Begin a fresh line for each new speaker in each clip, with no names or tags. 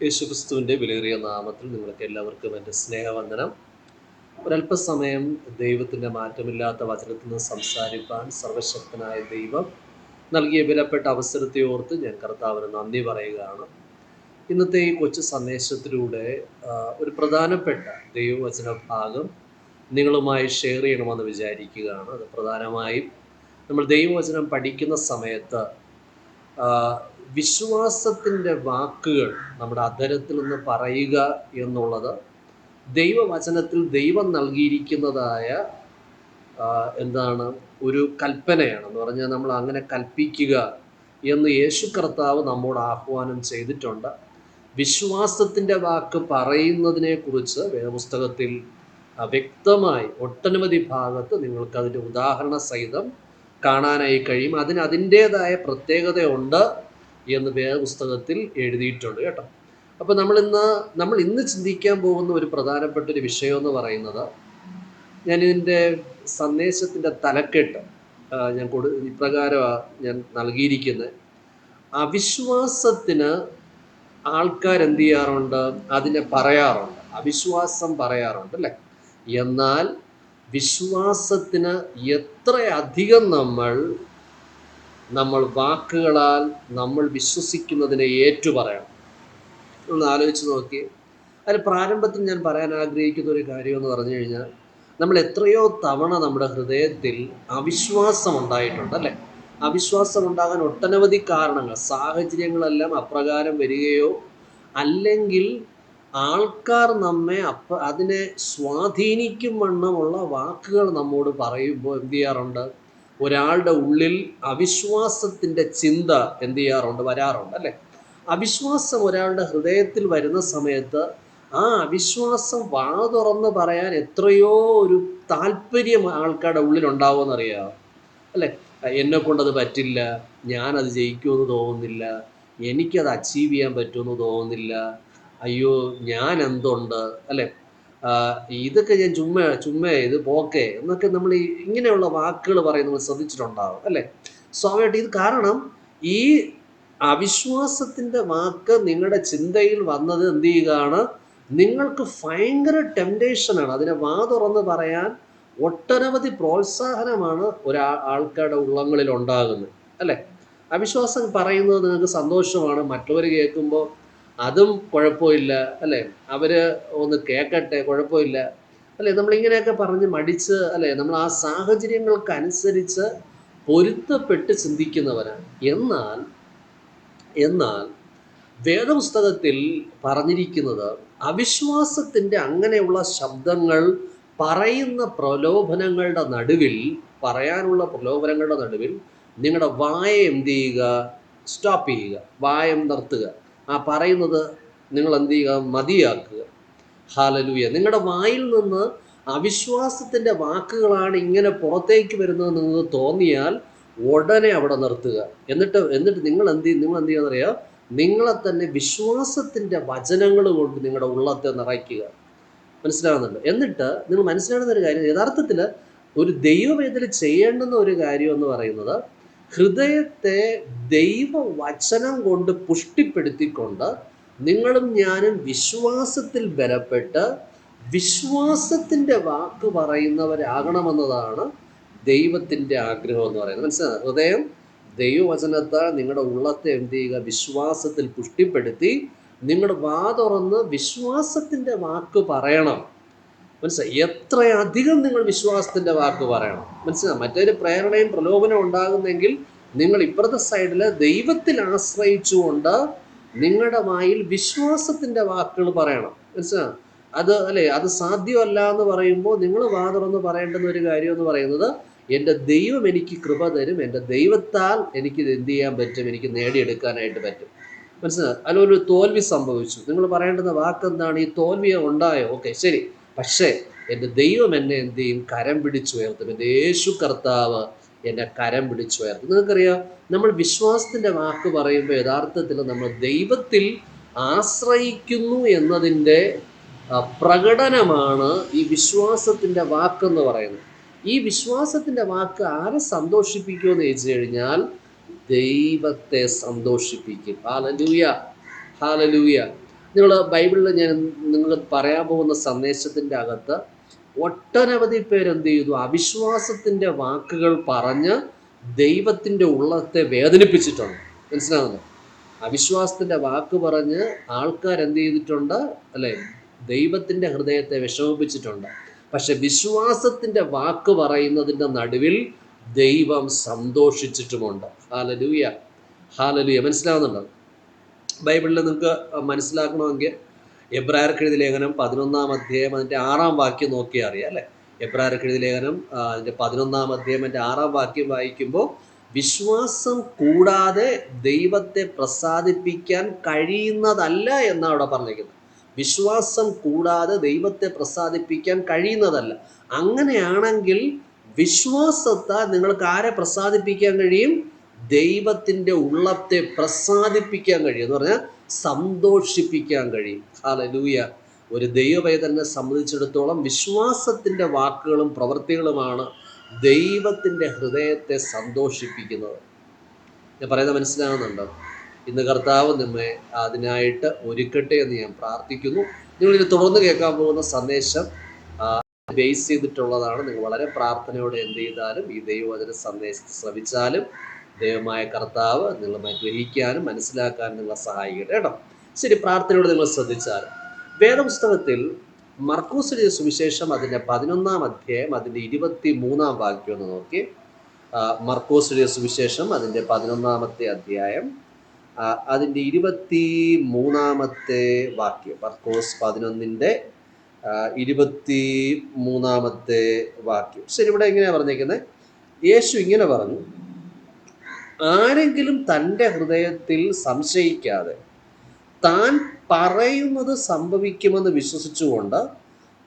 യേശുക്രിസ്തുവിന്റെ വിലയേറിയ നാമത്തിൽ നിങ്ങൾക്ക് എല്ലാവർക്കും എന്റെ സ്നേഹവന്ദനം. ഒരല്പസമയം ദൈവത്തിന്റെ മാറ്റമില്ലാത്ത വചനത്തിൽ നിന്ന് സംസാരിപ്പാൻ സർവശക്തനായ ദൈവം നൽകിയ വിലപ്പെട്ട അവസരത്തെ ഓർത്ത് ഞാൻ കർത്താവിന് നന്ദി പറയുകയാണ്. ഇന്നത്തെ ഈ കൊച്ചു സന്ദേശത്തിലൂടെ ഒരു പ്രധാനപ്പെട്ട ദൈവവചന ഭാഗം നിങ്ങളുമായി ഷെയർ ചെയ്യണമെന്ന് വിചാരിക്കുകയാണ്. അത് പ്രധാനമായും നമ്മൾ ദൈവവചനം പഠിക്കുന്ന സമയത്ത് വിശ്വാസത്തിന്റെ വാക്കുകൾ നമ്മുടെ അധരത്തിൽ നിന്ന് പറയുക എന്നുള്ളത് ദൈവവചനത്തിൽ ദൈവം നൽകിയിരിക്കുന്നതായ എന്താണ് ഒരു കൽപ്പനയാണ്. എന്ന് പറഞ്ഞാൽ നമ്മൾ അങ്ങനെ കൽപ്പിക്കുക എന്ന് യേശു കർത്താവ് നമ്മോട് ആഹ്വാനം ചെയ്തിട്ടുണ്ട്. വിശ്വാസത്തിന്റെ വാക്ക് പറയുന്നതിനെക്കുറിച്ച് വേദപുസ്തകത്തിൽ വ്യക്തമായി ഒട്ടനവധി ഭാഗത്ത് നിങ്ങൾക്ക് അതിന്റെ ഉദാഹരണ സഹിതം കാണാനായി കഴിയും. അതിന് അതിന്റേതായ പ്രത്യേകതയുണ്ട്. എന്ന് വേദപുസ്തകത്തിൽ എഴുതിയിട്ടുണ്ട് കേട്ടോ. അപ്പോൾ നമ്മൾ ഇന്ന് നമ്മൾ ഇന്ന് ചിന്തിക്കാൻ പോകുന്ന ഒരു പ്രധാനപ്പെട്ട ഒരു വിഷയം എന്ന് പറയുന്നത് ഞാൻ ഇതിന്റെ സന്ദേശത്തിന്റെ തലക്കെട്ട് ഞാൻ കൊടു ഇപ്രകാരമാണ് ഞാൻ നൽകിയിരിക്കുന്നത്. അവിശ്വാസത്തിന് ആൾക്കാർ എന്ത് ചെയ്യാറുണ്ട്? അതിനെ പറയാറുണ്ട്. അവിശ്വാസം പറയാറുണ്ട് അല്ലേ? എന്നാൽ വിശ്വാസത്തിന് എത്രയധികം നമ്മൾ നമ്മൾ വാക്കുകളാൽ നമ്മൾ വിശ്വസിക്കുന്നതിനെ ഏറ്റുപറയണം. ഒന്ന് ആലോചിച്ച് നോക്കി. അതിൽ പ്രാരംഭത്തിൽ ഞാൻ പറയാൻ ആഗ്രഹിക്കുന്ന ഒരു കാര്യം എന്ന് പറഞ്ഞു കഴിഞ്ഞാൽ നമ്മൾ എത്രയോ തവണ നമ്മുടെ ഹൃദയത്തിൽ അവിശ്വാസം ഉണ്ടായിട്ടുണ്ട് അല്ലേ? അവിശ്വാസം ഉണ്ടാകാൻ ഒട്ടനവധി കാരണങ്ങൾ സാഹചര്യങ്ങളെല്ലാം അപ്രകാരം വരികയോ അല്ലെങ്കിൽ ആൾക്കാർ നമ്മെ അപ്പ അതിനെ സ്വാധീനിക്കും വണ്ണമുള്ള വാക്കുകൾ നമ്മോട് പറയുമ്പോൾ എന്ത് ചെയ്യാറുണ്ട്? ഒരാളുടെ ഉള്ളിൽ അവിശ്വാസത്തിന്റെ ചിന്ത എന്ത് ചെയ്യാറുണ്ട്? വരാറുണ്ട് അല്ലേ? അവിശ്വാസം ഒരാളുടെ ഹൃദയത്തിൽ വരുന്ന സമയത്ത് ആ അവിശ്വാസം വാ തുറന്ന് പറയാൻ എത്രയോ ഒരു താല്പര്യം ആൾക്കാരുടെ ഉള്ളിൽ ഉണ്ടാവുമെന്നറിയാമോ അല്ലേ? എന്നെ കൊണ്ടത് പറ്റില്ല ഞാനത് ജയിക്കുമെന്ന് തോന്നുന്നില്ല എനിക്കത് അച്ചീവ് ചെയ്യാൻ പറ്റുമെന്ന് തോന്നുന്നില്ല അയ്യോ ഞാൻ എന്തുണ്ട് അല്ലേ? ഇതൊക്കെ ഞാൻ ചുമ്മ ചുമ്മ ഇത് പോക്കെ എന്നൊക്കെ നമ്മൾ ഈ ഇങ്ങനെയുള്ള വാക്കുകൾ പറയുന്നത് ശ്രദ്ധിച്ചിട്ടുണ്ടാവും അല്ലേ? സ്വാഭാവികമായിട്ട് ഇത് കാരണം ഈ അവിശ്വാസത്തിന്റെ വാക്ക് നിങ്ങളുടെ ചിന്തയിൽ വന്നത് എന്ത് ചെയ്യുകയാണ്? നിങ്ങൾക്ക് ഭയങ്കര ടെംപ്ടേഷനാണ് അതിനെ വാ തുറന്ന് പറയാൻ ഒട്ടനവധി പ്രോത്സാഹനമാണ് ഒരാ ആൾക്കാരുടെ ഉള്ളങ്ങളിൽ ഉണ്ടാകുന്നത് അല്ലേ? അവിശ്വാസം പറയുന്നത് നിങ്ങൾക്ക് സന്തോഷമാണ്. മറ്റുള്ളവർ കേൾക്കുമ്പോൾ അതും കുഴപ്പമില്ല അല്ലേ? അവർ ഒന്ന് കേൾക്കട്ടെ കുഴപ്പമില്ല. അല്ലേ നമ്മളിങ്ങനെയൊക്കെ പറഞ്ഞ് മടിച്ച് അല്ലേ നമ്മൾ ആ സാഹചര്യങ്ങൾക്കനുസരിച്ച് പൊരുത്തപ്പെട്ട് ചിന്തിക്കുന്നവരാണ്. എന്നാൽ എന്നാൽ വേദപുസ്തകത്തിൽ പറഞ്ഞിരിക്കുന്നത് അവിശ്വാസത്തിന്റെ അങ്ങനെയുള്ള ശബ്ദങ്ങൾ പറയുന്ന പ്രലോഭനങ്ങളുടെ നടുവിൽ പറയാനുള്ള പ്രലോഭനങ്ങളുടെ നടുവിൽ നിങ്ങളുടെ വായ എന്ത് ചെയ്യുക? സ്റ്റോപ്പ് ചെയ്യുക. വായം നിർത്തുക. ആ പറയുന്നത് നിങ്ങൾ എന്ത് ചെയ്യുക മതിയാക്കുക. ഹാലലൂയ നിങ്ങളുടെ വായിൽ നിന്ന് അവിശ്വാസത്തിന്റെ വാക്കുകളാണ് ഇങ്ങനെ പുറത്തേക്ക് വരുന്നത് നിങ്ങൾക്ക് തോന്നിയാൽ ഉടനെ അവിടെ നിർത്തുക. എന്നിട്ട് എന്നിട്ട് നിങ്ങൾ എന്ത് ചെയ്യും നിങ്ങൾ എന്ത് ചെയ്യാന്നറിയാം നിങ്ങളെ തന്നെ വിശ്വാസത്തിന്റെ വചനങ്ങൾ കൊണ്ട് നിങ്ങളുടെ ഉള്ളത്തെ നിറയ്ക്കുക. മനസ്സിലാകുന്നുണ്ട് എന്നിട്ട് നിങ്ങൾ മനസ്സിലാകുന്ന ഒരു കാര്യം യഥാർത്ഥത്തിൽ ഒരു ദൈവവേദന ചെയ്യേണ്ടുന്ന ഒരു കാര്യം എന്ന് പറയുന്നത് ഹൃദയത്തെ ദൈവവചനം കൊണ്ട് പുഷ്ടിപ്പെടുത്തിക്കൊണ്ട് നിങ്ങളും ഞാനും വിശ്വാസത്തിൽ ബലപ്പെട്ട് വിശ്വാസത്തിന്റെ വാക്ക് പറയുന്നവരാകണമെന്നതാണ് ദൈവത്തിന്റെ ആഗ്രഹം എന്ന് പറയുന്നത്. മനസ്സിലാണ് ഹൃദയം ദൈവവചനത്താൽ നിങ്ങളുടെ ഉള്ളത്തെ എന്ത് ചെയ്യുക? വിശ്വാസത്തിൽ പുഷ്ടിപ്പെടുത്തി നിങ്ങളുടെ വാ തുറന്ന് വിശ്വാസത്തിന്റെ വാക്ക് പറയണം. മനസ്സിലായി? എത്രയധികം നിങ്ങൾ വിശ്വാസത്തിന്റെ വാക്ക് പറയണം. മനസ്സിലായി മറ്റൊരു പ്രേരണയും പ്രലോഭനം ഉണ്ടാകുന്നെങ്കിൽ നിങ്ങൾ ഇപ്പുറത്തെ സൈഡിൽ ദൈവത്തിൽ ആശ്രയിച്ചുകൊണ്ട് നിങ്ങളുടെ വായിൽ വിശ്വാസത്തിന്റെ വാക്കുകൾ പറയണം. മനസ്സിലായി അത് അല്ലേ? അത് സാധ്യമല്ല എന്ന് പറയുമ്പോൾ നിങ്ങൾ വാതുറന്ന് പറയേണ്ടുന്ന ഒരു കാര്യം എന്ന് പറയുന്നത് എന്റെ ദൈവം എനിക്ക് കൃപ തരും എന്റെ ദൈവത്താൽ എനിക്ക് ഇത് എന്ത് ചെയ്യാൻ പറ്റും എനിക്ക് നേടിയെടുക്കാനായിട്ട് പറ്റും. മനസ്സിലായി അതിലൊരു തോൽവി സംഭവിച്ചു. നിങ്ങൾ പറയേണ്ടുന്ന വാക്ക് എന്താണ് ഈ തോൽവിയോ ഉണ്ടായോ? ഓക്കെ ശരി. പക്ഷേ എന്റെ ദൈവം എന്നെ എന്ത് ചെയ്യും? കരം പിടിച്ചുയർത്തും എന്റെ യേശു കർത്താവ് എന്നെ കരം പിടിച്ചുയർത്തും നിങ്ങൾക്കറിയാം നമ്മൾ വിശ്വാസത്തിന്റെ വാക്ക് പറയുമ്പോൾ യഥാർത്ഥത്തിൽ നമ്മൾ ദൈവത്തിൽ ആശ്രയിക്കുന്നു എന്നതിന്റെ പ്രകടനമാണ് ഈ വിശ്വാസത്തിന്റെ വാക്കെന്ന് പറയുന്നത്. ഈ വിശ്വാസത്തിന്റെ വാക്ക് ആരെ സന്തോഷിപ്പിക്കുമെന്ന് ചോദിച്ചു കഴിഞ്ഞാൽ ദൈവത്തെ സന്തോഷിപ്പിക്കും. ഹാലലൂയ ഹാലലൂയ നിങ്ങൾ ബൈബിളിൽ ഞാൻ നിങ്ങൾ പറയാൻ പോകുന്ന സന്ദേശത്തിന്റെ അകത്ത് ഒട്ടനവധി പേരെന്ത് ചെയ്തു? അവിശ്വാസത്തിന്റെ വാക്കുകൾ പറഞ്ഞ് ദൈവത്തിന്റെ ഉള്ളത്തെ വേദനിപ്പിച്ചിട്ടുണ്ട്. മനസ്സിലാകുന്നു അവിശ്വാസത്തിന്റെ വാക്ക് പറഞ്ഞ് ആൾക്കാർ എന്ത് ചെയ്തിട്ടുണ്ട്? അല്ലേ? ദൈവത്തിന്റെ ഹൃദയത്തെ വിഷമിപ്പിച്ചിട്ടുണ്ട്. പക്ഷെ വിശ്വാസത്തിന്റെ വാക്ക് പറയുന്നതിന്റെ നടുവിൽ ദൈവം സന്തോഷിച്ചിട്ടുമുണ്ട്. ഹാലലൂയ ഹാലലൂയ മനസ്സിലാവുന്നുണ്ടോ ബൈബിളിൽ നിങ്ങൾക്ക് മനസ്സിലാക്കണമെങ്കിൽ എബ്രാർക്കെഴുതി ലേഖനം പതിനൊന്നാം അധ്യായം അതിന്റെ ആറാം വാക്യം നോക്കിയാൽ അറിയാം അല്ലേ? എബ്രാർക്കെഴുതി ലേഖനം അതിന്റെ പതിനൊന്നാം അധ്യായം അതിന്റെ ആറാം വാക്യം വായിക്കുമ്പോൾ വിശ്വാസം കൂടാതെ ദൈവത്തെ പ്രസാദിപ്പിക്കാൻ കഴിയുന്നതല്ല എന്നാണ് അവിടെ പറഞ്ഞിരിക്കുന്നത്. വിശ്വാസം കൂടാതെ ദൈവത്തെ പ്രസാദിപ്പിക്കാൻ കഴിയുന്നതല്ല. അങ്ങനെയാണെങ്കിൽ വിശ്വാസത്താൽ നിങ്ങൾക്ക് ആരെ പ്രസാദിപ്പിക്കാൻ കഴിയും? ദൈവത്തിന്റെ ഉള്ളത്തെ പ്രസാദിപ്പിക്കാൻ കഴിയും. എന്ന് പറഞ്ഞാൽ സന്തോഷിപ്പിക്കാൻ കഴിയും. ഹാലലൂയ ഒരു ദൈവവേദനെ സംബന്ധിച്ചിടത്തോളം വിശ്വാസത്തിന്റെ വാക്കുകളും പ്രവൃത്തികളുമാണ് ദൈവത്തിന്റെ ഹൃദയത്തെ സന്തോഷിപ്പിക്കുന്നത്. ഞാൻ പറയുന്നത് മനസ്സിലാകുന്നുണ്ടോ ഇന്ന് കർത്താവ് നമ്മെ അതിനായിട്ട് ഒരുക്കട്ടെ എന്ന് ഞാൻ പ്രാർത്ഥിക്കുന്നു. നിങ്ങളിത് തുടർന്ന് കേൾക്കാൻ പോകുന്ന സന്ദേശം ബേസ് ചെയ്തിട്ടുള്ളതാണ്. നിങ്ങൾ വളരെ പ്രാർത്ഥനയോടെ എന്ത് ചെയ്താലും ഈ ദൈവവചന സന്ദേശം ശ്രമിച്ചാലും ദൈവമായ കർത്താവ് നിങ്ങളെ ഗ്രഹിക്കാനും മനസ്സിലാക്കാനും നിങ്ങളെ സഹായിക്കട്ടെ കേട്ടോ. ശരി പ്രാർത്ഥനയോട് നിങ്ങൾ ശ്രദ്ധിച്ചാൽ വേദപുസ്തകത്തിൽ മർക്കൂസിന്റെ സുവിശേഷം അതിന്റെ പതിനൊന്നാം അധ്യായം അതിന്റെ ഇരുപത്തി മൂന്നാം വാക്യം ഒന്ന് നോക്കി. മർക്കോസിന്റെ സുവിശേഷം അതിന്റെ പതിനൊന്നാമത്തെ അധ്യായം അതിന്റെ ഇരുപത്തി മൂന്നാമത്തെ വാക്യം. മർക്കോസ് പതിനൊന്നിന്റെ ഇരുപത്തി മൂന്നാമത്തെ വാക്യം. ശരി ഇവിടെ എങ്ങനെയാണ് പറഞ്ഞേക്കുന്നത് യേശു ഇങ്ങനെ പറഞ്ഞു ആരെങ്കിലും തന്റെ ഹൃദയത്തിൽ സംശയിക്കാതെ താൻ പറയുന്നത് സംഭവിക്കുമെന്ന് വിശ്വസിച്ചുകൊണ്ട്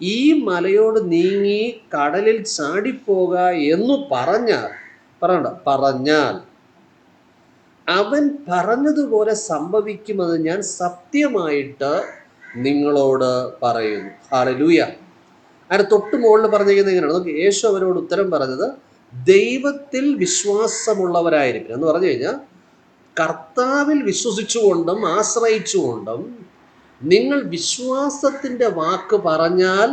ഈ മലയോട് നീങ്ങി കടലിൽ ചാടിപ്പോക എന്ന് പറഞ്ഞാൽ പറയണ്ട പറഞ്ഞാൽ അവൻ പറഞ്ഞതുപോലെ സംഭവിക്കുമെന്ന് ഞാൻ സത്യമായിട്ട് നിങ്ങളോട് പറയുന്നു. ഹാലലൂയ അതിന് തൊട്ട് മുകളിൽ പറഞ്ഞിരിക്കുന്നത് ഇങ്ങനെയാണ് നമുക്ക് യേശു അവരോട് ഉത്തരം പറഞ്ഞത് ദൈവത്തിൽ വിശ്വാസമുള്ളവരായിരിക്കും എന്ന് പറഞ്ഞു കഴിഞ്ഞാൽ കർത്താവിൽ വിശ്വസിച്ചുകൊണ്ടും ആശ്രയിച്ചുകൊണ്ടും നിങ്ങൾ വിശ്വാസത്തിന്റെ വാക്ക് പറഞ്ഞാൽ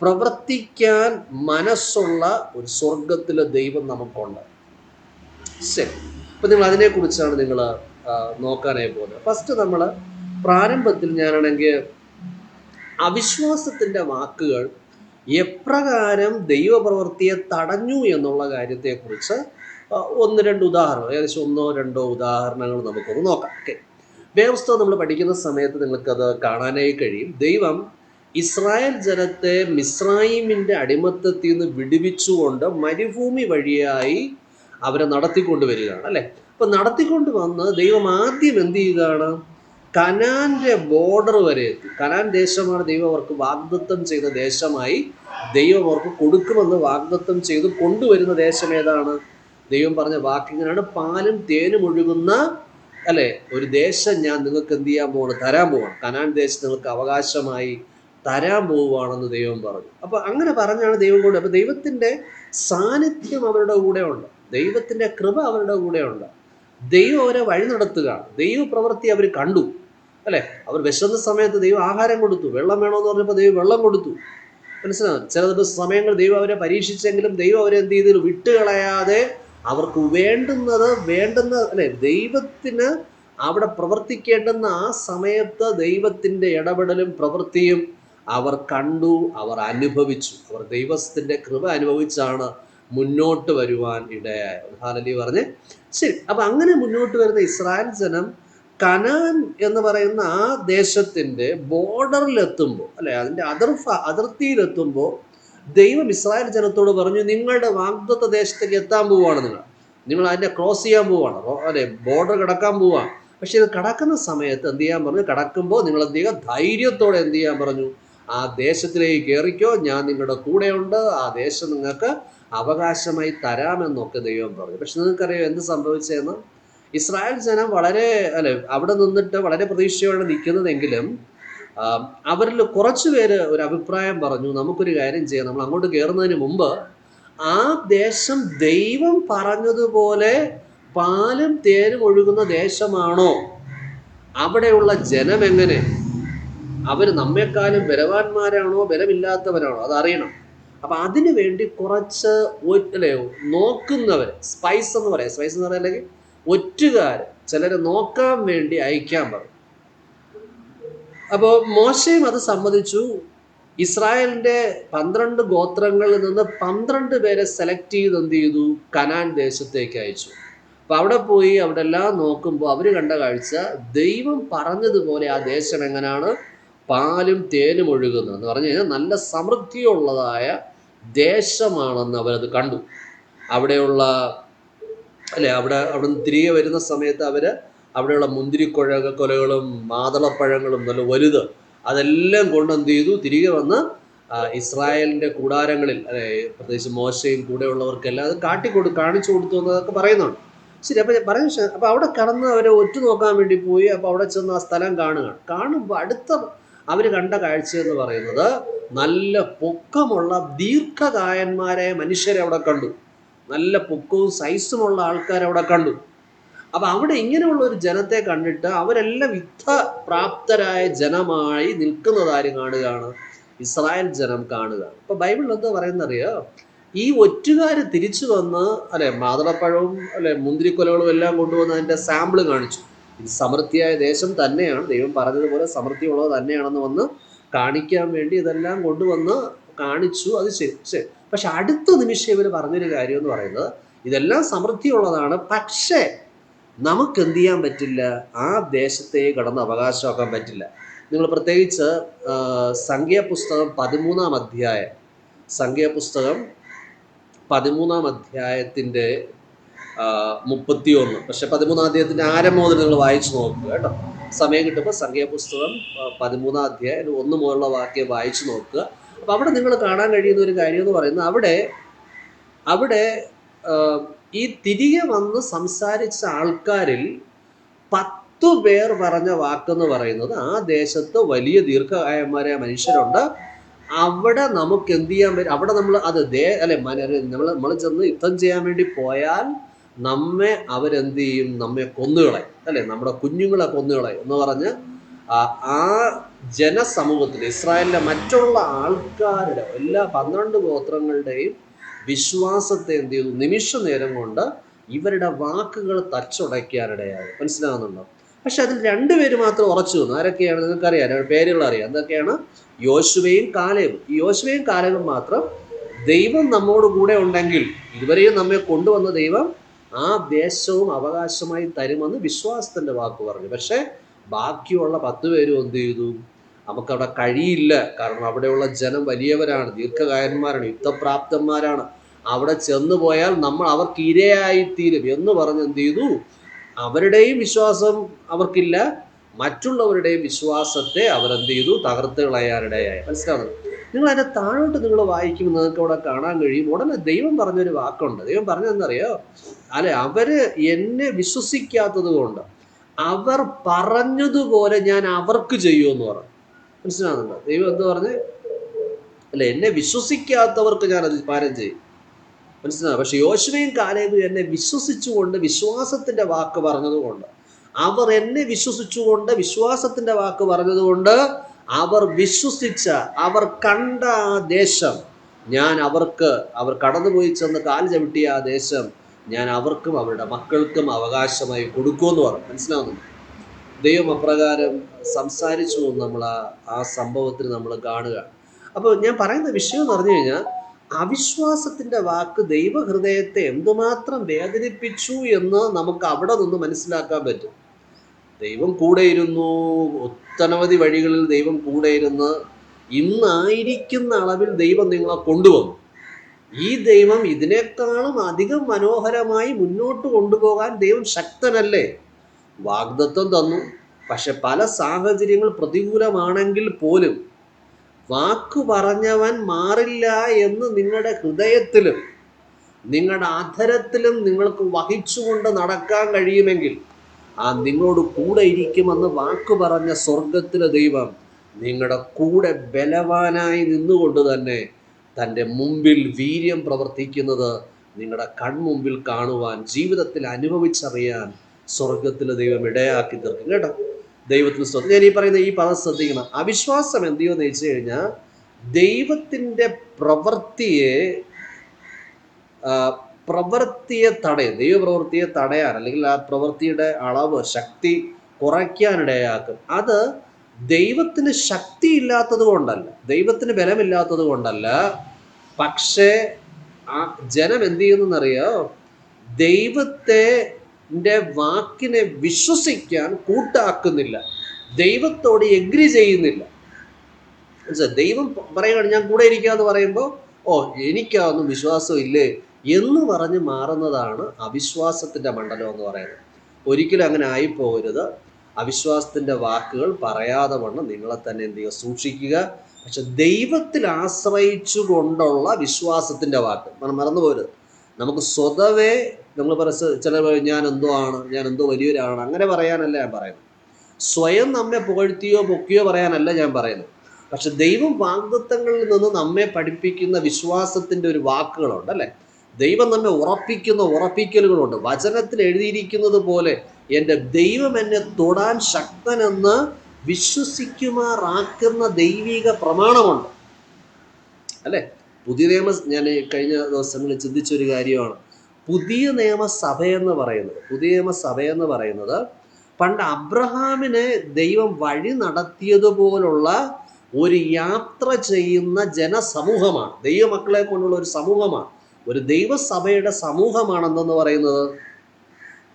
പ്രവർത്തിക്കാൻ മനസ്സുള്ള ഒരു സ്വർഗത്തിലെ ദൈവം നമുക്കുണ്ട്. ശരി. അപ്പം നിങ്ങൾ അതിനെക്കുറിച്ചാണ് നിങ്ങൾ നോക്കാനായി പോകുന്നത്. ഫസ്റ്റ് നമ്മൾ പ്രാരംഭത്തിൽ ഞാനാണെങ്കിൽ അവിശ്വാസത്തിന്റെ വാക്കുകൾ എപ്രകാരം ദൈവപ്രവൃത്തിയെ തടഞ്ഞു എന്നുള്ള കാര്യത്തെക്കുറിച്ച് ഒന്ന് രണ്ട് ഉദാഹരണം ഏകദേശം ഒന്നോ രണ്ടോ ഉദാഹരണങ്ങൾ നമുക്കൊന്ന് നോക്കാം. ഓക്കെ വേവസ്ഥ നമ്മൾ പഠിക്കുന്ന സമയത്ത് നിങ്ങൾക്കത് കാണാനായി കഴിയും. ദൈവം ഇസ്രായേൽ ജനത്തെ മിസ്രൈമിന്റെ അടിമത്തത്തിൽ നിന്ന് വിടുവിച്ചുകൊണ്ട് മരുഭൂമി വഴിയായി അവരെ നടത്തിക്കൊണ്ട് വരികയാണ് അല്ലേ? അപ്പം നടത്തിക്കൊണ്ട് വന്ന് ദൈവം ആദ്യം എന്ത് ചെയ്താണ്? കനാന്റെ ബോർഡർ വരെ എത്തി. കനാൻ ദേശമാണ് ദൈവം അവർക്ക് വാഗ്ദത്തം ചെയ്ത ദേശമായി ദൈവം അവർക്ക് കൊടുക്കുമെന്ന് വാഗ്ദത്തം ചെയ്ത് കൊണ്ടുവരുന്ന ദേശം ഏതാണ്? ദൈവം പറഞ്ഞ വാക്കിങ്ങനാണ്. പാലും തേനും ഒഴുകുന്ന അല്ലെ? ഒരു ദേശം ഞാൻ നിങ്ങൾക്ക് എന്ത് ചെയ്യാൻ പോവാണ്? തരാൻ പോവാണ്. കനാൻ ദേശം നിങ്ങൾക്ക് അവകാശമായി തരാൻ പോവുകയാണെന്ന് ദൈവം പറഞ്ഞു. അപ്പൊ അങ്ങനെ പറഞ്ഞാണ് ദൈവം കൊണ്ട്. അപ്പൊ ദൈവത്തിന്റെ സാന്നിധ്യം അവരുടെ കൂടെ ഉണ്ട് ദൈവത്തിന്റെ കൃപ അവരുടെ കൂടെ ഉണ്ട് ദൈവം അവരെ വഴി നടത്തുക. ദൈവ പ്രവൃത്തി അവർ കണ്ടു. അല്ലേ? അവർ വിശന്ന സമയത്ത് ദൈവം ആഹാരം കൊടുത്തു. വെള്ളം വേണമെന്ന് പറഞ്ഞപ്പോൾ ദൈവം വെള്ളം കൊടുത്തു. മനസ്സിലാവും ചില ദിവസം സമയങ്ങൾ ദൈവം അവരെ പരീക്ഷിച്ചെങ്കിലും ദൈവം അവരെ എന്ത് ചെയ്തു? വിട്ടുകളയാതെ അവർക്ക് വേണ്ടുന്നത് വേണ്ടുന്ന അല്ലെ? ദൈവത്തിന് അവിടെ പ്രവർത്തിക്കേണ്ടുന്ന ആ സമയത്ത് ദൈവത്തിന്റെ ഇടപെടലും പ്രവൃത്തിയും അവർ കണ്ടു അവർ അനുഭവിച്ചു. അവർ ദൈവത്തിന്റെ കൃപ അനുഭവിച്ചാണ് മുന്നോട്ട് വരുവാൻ ഇടയായത് ഹാലലി പറഞ്ഞ് ശരി അപ്പൊ അങ്ങനെ മുന്നോട്ട് വരുന്ന ഇസ്രായേൽ ജനം കനാൻ എന്ന് പറയുന്ന ആ ദേശത്തിന്റെ ബോർഡറിലെത്തുമ്പോൾ അല്ലെ അതിന്റെ അതിർ അതിർത്തിയിലെത്തുമ്പോൾ ദൈവം ഇസ്രായേൽ ജനത്തോട് പറഞ്ഞു നിങ്ങളുടെ വാഗ്ദത്ത ദേശത്തേക്ക് എത്താൻ പോവുകയാണ് നിങ്ങൾ. നിങ്ങൾ അതിന്റെ ക്രോസ് ചെയ്യാൻ പോവുകയാണ് അല്ലെ ബോർഡർ കിടക്കാൻ പോവുകയാണ് പക്ഷെ ഇത് കടക്കുന്ന സമയത്ത് എന്ത് ചെയ്യാൻ പറഞ്ഞു? കടക്കുമ്പോൾ നിങ്ങൾ എന്ത് ചെയ്യുക? ധൈര്യത്തോടെ എന്ത് ചെയ്യാൻ പറഞ്ഞു? ആ ദേശത്തിലേക്ക് കയറിക്കോ ഞാൻ നിങ്ങളുടെ കൂടെയുണ്ട്. ആ ദേശം നിങ്ങൾക്ക് അവകാശമായി തരാമെന്നൊക്കെ ദൈവം പറഞ്ഞു. പക്ഷെ നിങ്ങൾക്കറിയാം എന്ത് സംഭവിച്ചതെന്ന്? ഇസ്രായേൽ ജനം വളരെ അല്ലെ അവിടെ നിന്നിട്ട് വളരെ പ്രതീക്ഷയോടെ നിൽക്കുന്നതെങ്കിലും അവരിൽ കുറച്ചു പേര് ഒരു അഭിപ്രായം പറഞ്ഞു നമുക്കൊരു കാര്യം ചെയ്യാം. നമ്മൾ അങ്ങോട്ട് കയറുന്നതിന് മുമ്പ് ആ ദേശം ദൈവം പറഞ്ഞതുപോലെ പാലും തേനും ഒഴുകുന്ന ദേശമാണോ? അവിടെയുള്ള ജനം എങ്ങനെ? അവർ നമ്മെക്കാളും ബലവാന്മാരാണോ? ബലമില്ലാത്തവരാണോ? അതറിയണം. അപ്പം അതിനു വേണ്ടി കുറച്ച് അല്ലേ നോക്കുന്നവർ സ്പൈസ് എന്ന് പറയാം. സ്പൈസ് എന്ന് പറയാം അല്ലെങ്കിൽ ഒറ്റുകാർ ചിലരെ നോക്കാൻ വേണ്ടി അയക്കാൻ പറയും. അപ്പോൾ മോശയും അത് സമ്മതിച്ചു. ഇസ്രായേലിന്റെ പന്ത്രണ്ട് ഗോത്രങ്ങളിൽ നിന്ന് പന്ത്രണ്ട് പേരെ സെലക്ട് ചെയ്ത് എന്ത് ചെയ്തു? കനാൻ ദേശത്തേക്ക് അയച്ചു. അപ്പൊ അവിടെ പോയി അവിടെ എല്ലാം നോക്കുമ്പോൾ അവർ കണ്ട കാഴ്ച ദൈവം പറഞ്ഞതുപോലെ ആ ദേശം എങ്ങനെയാണ് പാലും തേനും ഒഴുകുന്നത് എന്ന് പറഞ്ഞു കഴിഞ്ഞാൽ നല്ല സമൃദ്ധിയുള്ളതായ ദേശമാണെന്ന് അവരത് കണ്ടു. അവിടെയുള്ള അല്ലെ അവിടെ അവിടെ നിന്ന് തിരികെ വരുന്ന സമയത്ത് അവർ അവിടെയുള്ള മുന്തിരിക്കുഴ കൊലകളും മാതളപ്പഴങ്ങളും നല്ല വലുത് അതെല്ലാം കൊണ്ട് എന്ത് ചെയ്തു? തിരികെ വന്ന് ഇസ്രായേലിന്റെ കൂടാരങ്ങളിൽ അല്ലെ പ്രത്യേകിച്ച് മോശയും കൂടെയുള്ളവർക്കെല്ലാം അത് കാട്ടിക്കൊടു കാണിച്ചു കൊടുത്തു എന്നതൊക്കെ പറയുന്നുണ്ട്. ശരി അപ്പം ഞാൻ പറഞ്ഞ അപ്പം അവിടെ കടന്ന് അവരെ ഒറ്റ നോക്കാൻ വേണ്ടി പോയി. അപ്പോൾ അവിടെ ചെന്ന് ആ സ്ഥലം കാണുകയാണ്. കാണുമ്പോൾ അടുത്ത അവർ കണ്ട കാഴ്ച എന്ന് പറയുന്നത് നല്ല പൊക്കമുള്ള ദീർഘകായന്മാരായ മനുഷ്യരെ അവിടെ കണ്ടു. നല്ല പൊക്കവും സൈസുമുള്ള ആൾക്കാരെ അവിടെ കണ്ടു. അപ്പൊ അവിടെ ഇങ്ങനെയുള്ള ഒരു ജനത്തെ കണ്ടിട്ട് അവരെല്ലാം യുദ്ധ പ്രാപ്തരായ ജനമായി നിൽക്കുന്നതാരും കാണുകയാണ്? ഇസ്രായേൽ ജനം കാണുക അപ്പൊ ബൈബിളിൽ എന്താ പറയുന്നറിയോ? ഈ ഒറ്റുകാര് തിരിച്ചു വന്ന് അല്ലെ മാതളപ്പഴവും അല്ലെ മുന്തിരിക്കൊലകളും എല്ലാം കൊണ്ടുവന്ന് അതിന്റെ സാമ്പിൾ കാണിച്ചു. ഇത് സമൃദ്ധിയായ ദേശം തന്നെയാണ്. ദൈവം പറഞ്ഞതുപോലെ സമൃദ്ധിയുള്ളത് തന്നെയാണെന്ന് വന്ന് കാണിക്കാൻ വേണ്ടി ഇതെല്ലാം കൊണ്ടുവന്ന് കാണിച്ചു. അത് ശരി പക്ഷെ അടുത്ത നിമിഷം ഇവർ പറഞ്ഞൊരു കാര്യം എന്ന് പറയുന്നത് ഇതെല്ലാം സമൃദ്ധിയുള്ളതാണ്. പക്ഷേ നമുക്ക് എന്ത് ചെയ്യാൻ പറ്റില്ല? ആ ദേശത്തെ കടന്ന് അവകാശമാക്കാൻ പറ്റില്ല. നിങ്ങൾ പ്രത്യേകിച്ച് സംഖ്യാപുസ്തകം പതിമൂന്നാം അധ്യായം സംഖ്യാപുസ്തകം പതിമൂന്നാം അധ്യായത്തിന്റെ മുപ്പത്തി ഒന്ന് പക്ഷെ പതിമൂന്നാം അധ്യായത്തിന്റെ ആരംഭം മുതൽ നിങ്ങൾ വായിച്ചു നോക്കുക കേട്ടോ. സമയം കിട്ടുമ്പോൾ സംഖ്യാപുസ്തകം പതിമൂന്നാം അധ്യായം ഒന്ന് മുതലുള്ള വാക്യം വായിച്ചു നോക്കുക. അപ്പം അവിടെ നിങ്ങൾ കാണാൻ കഴിയുന്ന ഒരു കാര്യം എന്ന് പറയുന്നത് അവിടെ അവിടെ ഈ തിരികെ വന്ന് സംസാരിച്ച ആൾക്കാരിൽ പത്തു പേർ പറഞ്ഞ വാക്കെന്ന് പറയുന്നത് ആ ദേശത്ത് വലിയ ദീർഘകായന്മാരായ മനുഷ്യരുണ്ട്. അവിടെ നമുക്ക് എന്ത് ചെയ്യാൻ പറ്റും? അവിടെ നമ്മൾ അത് ദേ അല്ലെ നമ്മൾ നമ്മൾ ചെന്ന് യുദ്ധം ചെയ്യാൻ വേണ്ടി പോയാൽ നമ്മെ അവരെന്ത് ചെയ്യും നമ്മെ കൊന്നുകളയും. അല്ലെ? നമ്മുടെ കുഞ്ഞുങ്ങളെ കൊന്നുകളയും എന്ന് പറഞ്ഞ് ആ ജനസമൂഹത്തിൽ ഇസ്രായേലിലെ മറ്റുള്ള ആൾക്കാരുടെ എല്ലാ പന്ത്രണ്ട് ഗോത്രങ്ങളുടെയും വിശ്വാസത്തെ എന്ത് ചെയ്തു? നിമിഷ നേരം കൊണ്ട് ഇവരുടെ വാക്കുകൾ തച്ചുടയ്ക്കാനിടയായി. മനസ്സിലാകുന്നുണ്ടോ? പക്ഷെ അതിൽ രണ്ടുപേര് മാത്രം ഉറച്ചു നിന്നു. ആരൊക്കെയാണ്? നിങ്ങൾക്കറിയാം പേരുകൾ അറിയാം. എന്തൊക്കെയാണ്? യോശുവയും കാലയും ഈ യോശുവയും കാലേബും മാത്രം ദൈവം നമ്മോട് കൂടെ ഉണ്ടെങ്കിൽ ഇതുവരെയും നമ്മെ കൊണ്ടുവന്ന ദൈവം ആ ദേശവും അവകാശമായി തരുമെന്ന് വിശ്വാസത്തിന്റെ വാക്ക് പറഞ്ഞു. പക്ഷെ ബാക്കിയുള്ള പത്ത് പേരും എന്ത് ചെയ്തു? നമുക്കവിടെ കഴിയില്ല. കാരണം അവിടെയുള്ള ജനം വലിയവരാണ് ദീർഘകായന്മാരാണ് യുദ്ധപ്രാപ്തന്മാരാണ്. അവിടെ ചെന്ന് പോയാൽ നമ്മൾ അവർക്ക് ഇരയായിത്തീരും എന്ന് പറഞ്ഞ് എന്ത് ചെയ്തു? അവരുടെയും വിശ്വാസം അവർക്കില്ല. മറ്റുള്ളവരുടെയും വിശ്വാസത്തെ അവരെന്ത് ചെയ്തു? തകർത്ത് കളയാനിടയായി. മനസ്സിലാവുന്നത് നിങ്ങൾ അതിന്റെ താഴോട്ട് നിങ്ങൾ വായിക്കുമ്പോൾ നിങ്ങൾക്ക് അവിടെ കാണാൻ കഴിയും. ഉടനെ ദൈവം പറഞ്ഞൊരു വാക്കുണ്ട്. ദൈവം പറഞ്ഞതെന്നറിയോ? അല്ലെ അവർ എന്നെ വിശ്വസിക്കാത്തത് കൊണ്ട് അവർ പറഞ്ഞതുപോലെ ഞാൻ അവർക്ക് ചെയ്യുമെന്ന് പറഞ്ഞു. മനസ്സിലാകുന്നുണ്ടോ? ദൈവം എന്ത് പറഞ്ഞ്? അല്ലെ എന്നെ വിശ്വസിക്കാത്തവർക്ക് ഞാൻ അത് പാരം ചെയ്യും. മനസ്സിലാകും പക്ഷെ യോശുവയും കാലേബും എന്നെ വിശ്വസിച്ചുകൊണ്ട് വിശ്വാസത്തിന്റെ വാക്ക് പറഞ്ഞതുകൊണ്ട് അവർ എന്നെ വിശ്വസിച്ചുകൊണ്ട് വിശ്വാസത്തിന്റെ വാക്ക് പറഞ്ഞതുകൊണ്ട് അവർ വിശ്വസിച്ച അവർ കണ്ട ആ ദേശം ഞാൻ അവർക്ക് അവർ കടന്നുപോയി ചെന്ന് കാൽ ചവിട്ടിയ ആ ദേശം ഞാൻ അവർക്കും അവരുടെ മക്കൾക്കും അവകാശമായി കൊടുക്കുമെന്ന് പറഞ്ഞു. മനസ്സിലാവുന്നു ദൈവം അപ്രകാരം സംസാരിച്ചു നമ്മൾ ആ ആ സംഭവത്തിൽ നമ്മൾ കാണുക. അപ്പോൾ ഞാൻ പറയുന്ന വിഷയം എന്ന് പറഞ്ഞു കഴിഞ്ഞാൽ അവിശ്വാസത്തിന്റെ വാക്ക് ദൈവഹൃദയത്തെ എന്തുമാത്രം വേദനിപ്പിച്ചു എന്ന് നമുക്ക് അവിടെ നിന്ന് മനസ്സിലാക്കാൻ പറ്റും. ദൈവം കൂടെയിരുന്നു. ഒട്ടനവധി വഴികളിൽ ദൈവം കൂടെയിരുന്ന് ഇന്നായിരിക്കുന്ന അളവിൽ ദൈവം നിങ്ങളെ കൊണ്ടുവന്നു. ഈ ദൈവം ഇതിനേക്കാളും അധികം മനോഹരമായി മുന്നോട്ട് കൊണ്ടുപോകാൻ ദൈവം ശക്തനല്ലേ? വാഗ്ദത്വം തന്നു. പക്ഷെ പല സാഹചര്യങ്ങൾ പ്രതികൂലമാണെങ്കിൽ പോലും വാക്ക് പറഞ്ഞവൻ മാറില്ല എന്ന് നിങ്ങളുടെ ഹൃദയത്തിലും നിങ്ങളുടെ അധരത്തിലും നിങ്ങൾക്ക് വഹിച്ചുകൊണ്ട് നടക്കാൻ കഴിയുമെങ്കിൽ ആ നിങ്ങളോട് കൂടെ ഇരിക്കുമെന്ന് വാക്ക് പറഞ്ഞ സ്വർഗത്തിലെ ദൈവം നിങ്ങളുടെ കൂടെ ബലവാനായി നിന്നുകൊണ്ട് തന്നെ തന്റെ മുമ്പിൽ വീര്യം പ്രവർത്തിക്കുന്നത് നിങ്ങളുടെ കൺമുമ്പിൽ കാണുവാൻ ജീവിതത്തിൽ അനുഭവിച്ചറിയാൻ സ്വർഗത്തിലെ ദൈവം ഇടയാക്കി തീർക്കും. കേട്ടോ? ദൈവത്തിന് സ്തോത്രം. ഞാൻ ഈ പറയുന്ന ഈ പദം ശ്രദ്ധിക്കണം. അവിശ്വാസം എന്ത് ചെയ്യുമെന്ന് വെച്ച് കഴിഞ്ഞാൽ ദൈവത്തിന്റെ പ്രവൃത്തിയെ പ്രവൃത്തിയെ തടയും ദൈവപ്രവൃത്തിയെ തടയാൻ അല്ലെങ്കിൽ ആ പ്രവൃത്തിയുടെ അളവ് ശക്തി കുറയ്ക്കാനിടയാക്കും. അത് ദൈവത്തിന് ശക്തി ഇല്ലാത്തത് കൊണ്ടല്ല. ദൈവത്തിന് ബലമില്ലാത്തത് കൊണ്ടല്ല. പക്ഷേ ആ ജനം എന്ത് ചെയ്യുന്നറിയോ ദൈവത്തെ വാക്കിനെ വിശ്വസിക്കാൻ കൂട്ടാക്കുന്നില്ല. ദൈവത്തോട് എഗ്രി ചെയ്യുന്നില്ല? ദൈവം പറയുകയാണ് ഞാൻ കൂടെ ഇരിക്കാന്ന് പറയുമ്പോൾ ഓ എനിക്കാതൊന്നും വിശ്വാസം ഇല്ലേ എന്ന് പറഞ്ഞ് മാറുന്നതാണ് അവിശ്വാസത്തിന്റെ മണ്ഡലം എന്ന് പറയുന്നത്. ഒരിക്കലും അങ്ങനെ ആയിപ്പോകരുത്. അവിശ്വാസത്തിന്റെ വാക്കുകൾ പറയാതെ വണ്ണം നിങ്ങളെ തന്നെ എന്ത് ചെയ്യുക? സൂക്ഷിക്കുക. പക്ഷെ ദൈവത്തിൽ ആശ്രയിച്ചു കൊണ്ടുള്ള വിശ്വാസത്തിന്റെ വാക്ക് മറന്നു പോരുത് നമുക്ക് സ്വതവേ നമ്മൾ പറ ചില ഞാൻ എന്തോ ആണ് ഞാൻ എന്തോ വലിയൊരാളാണ്. അങ്ങനെ പറയാനല്ല ഞാൻ പറയുന്നത്. സ്വയം നമ്മെ പുകഴ്ത്തിയോ പൊക്കിയോ പറയാനല്ല ഞാൻ പറയുന്നത്. പക്ഷെ ദൈവം വാഗ്ദത്തങ്ങളിൽ നിന്ന് നമ്മെ പഠിപ്പിക്കുന്ന വിശ്വാസത്തിന്റെ ഒരു വാക്കുകളുണ്ട് അല്ലെ? ദൈവം തന്നെ ഉറപ്പിക്കുന്ന ഉറപ്പിക്കലുകളുണ്ട്. വചനത്തിൽ എഴുതിയിരിക്കുന്നത് പോലെ എന്റെ ദൈവം എന്നെ തൊടാൻ ശക്തനെന്ന് വിശ്വസിക്കുമാറാക്കുന്ന ദൈവിക പ്രമാണമുണ്ട്. അല്ലേ? പുതിയ നിയമ ഞാൻ കഴിഞ്ഞ ദിവസങ്ങളിൽ ചിന്തിച്ചൊരു കാര്യമാണ്. പുതിയ നിയമസഭ എന്ന് പറയുന്നത് പുതിയ നിയമസഭ എന്ന് പറയുന്നത് പണ്ട് അബ്രഹാമിനെ ദൈവം വഴി നടത്തിയതുപോലുള്ള ഒരു യാത്ര ചെയ്യുന്ന ജനസമൂഹമാണ്. ദൈവമക്കളെ കൊണ്ടുള്ള ഒരു സമൂഹമാണ്. ഒരു ദൈവസഭയുടെ സമൂഹമാണെന്തെന്ന് പറയുന്നത്?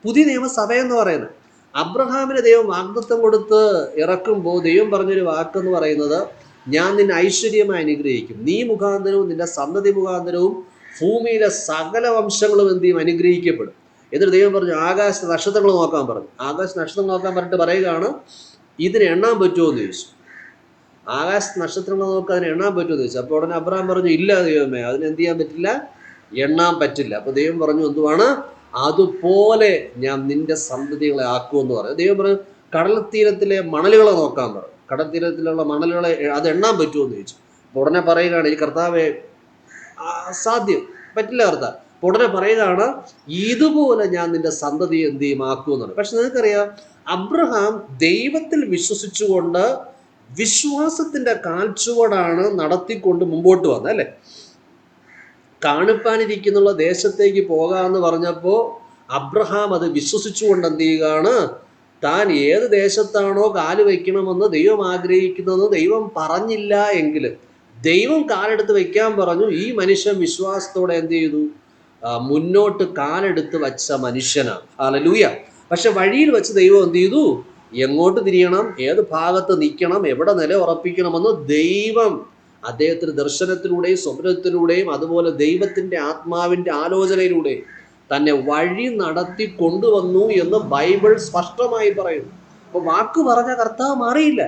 പുതിയ നിയമസഭ എന്ന് പറയുന്നത്. അബ്രഹാമിന് ദൈവം വാഗ്ദത്വം കൊടുത്ത് ഇറക്കുമ്പോൾ ദൈവം പറഞ്ഞൊരു വാക്കെന്ന് പറയുന്നത് ഞാൻ നിന്നെ ഐശ്വര്യമായി അനുഗ്രഹിക്കും. നീ മുഖാന്തരവും നിന്റെ സന്തതി മുഖാന്തരവും ഭൂമിയിലെ സകല വംശങ്ങളും എന്ത് ചെയ്യും? അനുഗ്രഹിക്കപ്പെടും. എന്നിട്ട് ദൈവം പറഞ്ഞു ആകാശ നക്ഷത്രങ്ങൾ നോക്കാൻ പറഞ്ഞു. ആകാശ നക്ഷത്രങ്ങൾ നോക്കാൻ പറഞ്ഞിട്ട് പറയുകയാണ് ഇതിന് എണ്ണാൻ പറ്റുമോ? എന്ന് ചോദിച്ചു. ആകാശ നക്ഷത്രങ്ങൾ നോക്കാൻ അതിന് എണ്ണാൻ പറ്റുമോ എന്ന് ചോദിച്ചു. അപ്പോൾ ഉടനെ അബ്രഹാം പറഞ്ഞു ഇല്ല ദൈവമേ അതിന് എന്ത് ചെയ്യാൻ പറ്റില്ല? എണ്ണാൻ പറ്റില്ല. അപ്പോൾ ദൈവം പറഞ്ഞു എന്തുവാണ്? അതുപോലെ ഞാൻ നിന്റെ സന്തതികളെ ആക്കുമെന്ന് പറഞ്ഞു. ദൈവം പറഞ്ഞു കടൽ തീരത്തിലെ മണലുകളെ നോക്കാൻ പറഞ്ഞു കടൽ തീരത്തിലുള്ള മണലുകളെ അത് എണ്ണാൻ പറ്റുമോ എന്ന് ചോദിച്ചു. അപ്പോൾ ഉടനെ പറയുകയാണ് ഈ കർത്താവെ അസാധ്യം. സാധ്യം പറ്റില്ല കർത്താവ്. അപ്പോൾ ഉടനെ പറയുകയാണ് ഇതുപോലെ ഞാൻ നിന്റെ സന്തതി എന്ത് ചെയ്യും? ആക്കുമെന്നാണ് പക്ഷെ നിങ്ങൾക്കറിയാം അബ്രഹാം ദൈവത്തിൽ വിശ്വസിച്ചുകൊണ്ട് വിശ്വാസത്തിന്റെ കാൽച്ചുവടാണ് നടത്തിക്കൊണ്ട് മുമ്പോട്ട് വന്നത് അല്ലേ? കാണിപ്പാനിരിക്കുന്നുള്ള ദേശത്തേക്ക് പോകാമെന്ന് പറഞ്ഞപ്പോൾ അബ്രഹാം അത് വിശ്വസിച്ചുകൊണ്ട് എന്ത് ചെയ്യുകയാണ്? താൻ ഏത് ദേശത്താണോ കാൽ വയ്ക്കണമെന്ന് ദൈവം ആഗ്രഹിക്കുന്നത് ദൈവം പറഞ്ഞില്ല എങ്കിൽ ദൈവം കാലെടുത്ത് വയ്ക്കാൻ പറഞ്ഞു. ഈ മനുഷ്യൻ വിശ്വാസത്തോടെ എന്ത് ചെയ്തു? മുന്നോട്ട് കാലെടുത്ത് വച്ച മനുഷ്യനാണ്. ഹാലലൂയ പക്ഷെ വഴിയിൽ വെച്ച് ദൈവം എന്ത് ചെയ്തു? എങ്ങോട്ട് തിരിയണം? ഏത് ഭാഗത്ത് നിൽക്കണം? എവിടെ നില ഉറപ്പിക്കണമെന്ന് ദൈവം അദ്ദേഹത്തിന് ദർശനത്തിലൂടെയും സ്വപ്നത്തിലൂടെയും അതുപോലെ ദൈവത്തിന്റെ ആത്മാവിന്റെ ആലോചനയിലൂടെ തന്നെ വഴി നടത്തി കൊണ്ടുവന്നു എന്ന് ബൈബിൾ സ്പഷ്ടമായി പറയുന്നു. അപ്പൊ വാക്ക് പറഞ്ഞ കർത്താവ് മാറിയില്ല.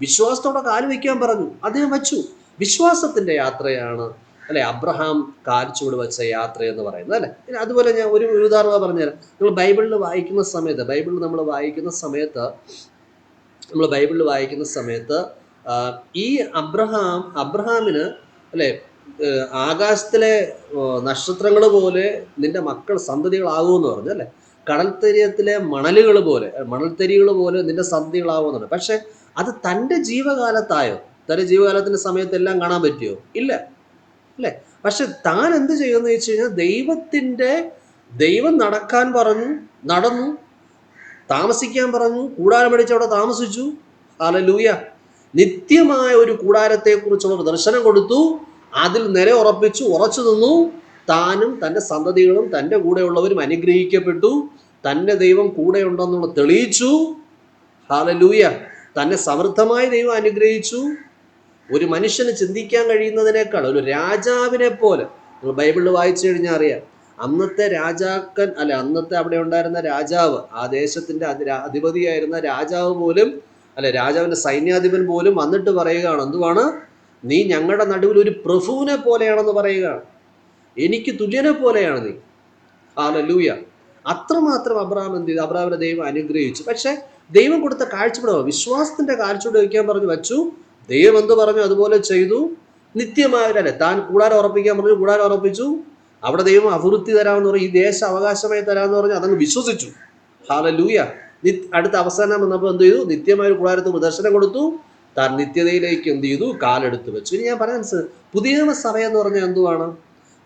വിശ്വാസത്തോടെ കാൽ വയ്ക്കാൻ പറഞ്ഞു. അദ്ദേഹം വച്ചു. വിശ്വാസത്തിന്റെ യാത്രയാണ് അല്ലെ? അബ്രഹാം കാൽച്ചുവട് വെച്ച യാത്ര എന്ന് പറയുന്നത് അല്ലെ? അതുപോലെ ഞാൻ ഒരു ഉദാഹരണം പറഞ്ഞുതരാം. നിങ്ങൾ ബൈബിളിൽ വായിക്കുന്ന സമയത്ത് ബൈബിളിൽ നമ്മൾ വായിക്കുന്ന സമയത്ത് നമ്മൾ ബൈബിളിൽ വായിക്കുന്ന സമയത്ത് ഈ അബ്രഹാം അബ്രഹാമിന് അല്ലെ ആകാശത്തിലെ നക്ഷത്രങ്ങൾ പോലെ നിന്റെ മക്കൾ സന്തതികളാകുമെന്ന് പറഞ്ഞു അല്ലെ? കടൽത്തരിയത്തിലെ മണലുകൾ പോലെ മണൽത്തരികൾ പോലെ നിന്റെ സന്തതികളാകുമെന്നാണ് പക്ഷെ അത് തന്റെ ജീവകാലത്തായോ? തന്റെ ജീവകാലത്തിന്റെ സമയത്ത് എല്ലാം കാണാൻ പറ്റിയോ? ഇല്ല. അല്ലേ? പക്ഷെ താൻ എന്ത് ചെയ്യുമെന്ന് വെച്ച് കഴിഞ്ഞാൽ ദൈവത്തിന്റെ ദൈവം നടക്കാൻ പറഞ്ഞു നടന്നു താമസിക്കാൻ പറഞ്ഞു കൂടാരം പഠിച്ചവിടെ താമസിച്ചു താമസിച്ചു. ഹാലലൂയ നിത്യമായ ഒരു കൂടാരത്തെക്കുറിച്ചുള്ള ദർശനം കൊടുത്തു. അതിൽ നില ഉറപ്പിച്ചു ഉറച്ചു നിന്നു. താനും തന്റെ സന്തതികളും തന്റെ കൂടെയുള്ളവരും അനുഗ്രഹിക്കപ്പെട്ടു. തന്റെ ദൈവം കൂടെയുണ്ടെന്നുള്ള തെളിയിച്ചു. ഹാലലൂയ തന്നെ സമൃദ്ധമായി ദൈവം അനുഗ്രഹിച്ചു. ഒരു മനുഷ്യന് ചിന്തിക്കാൻ കഴിയുന്നതിനേക്കാൾ ഒരു രാജാവിനെ പോലെ. നിങ്ങൾ ബൈബിളിൽ വായിച്ചു കഴിഞ്ഞാൽ അറിയാം. അന്നത്തെ രാജാക്കൻ അല്ല അന്നത്തെ അവിടെ ഉണ്ടായിരുന്ന രാജാവ് ആ ദേശത്തിന്റെ അധി- അധിപതിയായിരുന്ന രാജാവ് പോലും അല്ലെ രാജാവിന്റെ സൈന്യാധിപൻ പോലും വന്നിട്ട് പറയുകയാണ് എന്തുവാണ്? നീ ഞങ്ങളുടെ നടുവിൽ ഒരു പ്രഭുവിനെ പോലെയാണെന്ന് പറയുകയാണ്. എനിക്ക് തുല്യനെ പോലെയാണ് നീ. ഹാലലൂയ അത്രമാത്രം അബ്രഹാം എന്ത് ചെയ്തു? അബ്രഹാമിനെ ദൈവം അനുഗ്രഹിച്ചു. പക്ഷേ ദൈവം കൊടുത്ത കാഴ്ചപ്പാട്? വിശ്വാസത്തിന്റെ കാഴ്ചപ്പാട് വയ്ക്കാൻ പറഞ്ഞു. വെച്ചു. ദൈവം എന്ത് പറഞ്ഞു? അതുപോലെ ചെയ്തു. നിത്യമായല്ലേ താൻ കൂടാരം ഉറപ്പിക്കാൻ പറഞ്ഞു കൂടാരം ഉറപ്പിച്ചു. അവിടെ ദൈവം അഭിവൃദ്ധി തരാമെന്ന് പറഞ്ഞു ഈ ദേശ അവകാശമായി തരാമെന്ന് പറഞ്ഞു അതങ്ങ് വിശ്വസിച്ചു. ഹാലലൂയ നി- അടുത്ത അവസാനം വന്നപ്പോൾ എന്ത് ചെയ്തു? നിത്യമായ ഒരു കൂടാരത്ത് പ്രദർശനം കൊടുത്തു. താൻ നിത്യതയിലേക്ക് എന്ത് ചെയ്തു? കാലെടുത്ത് വെച്ചു. ഇനി ഞാൻ പറയാൻ പുതിയ സഭ എന്ന് പറഞ്ഞാൽ എന്തുവാണ്?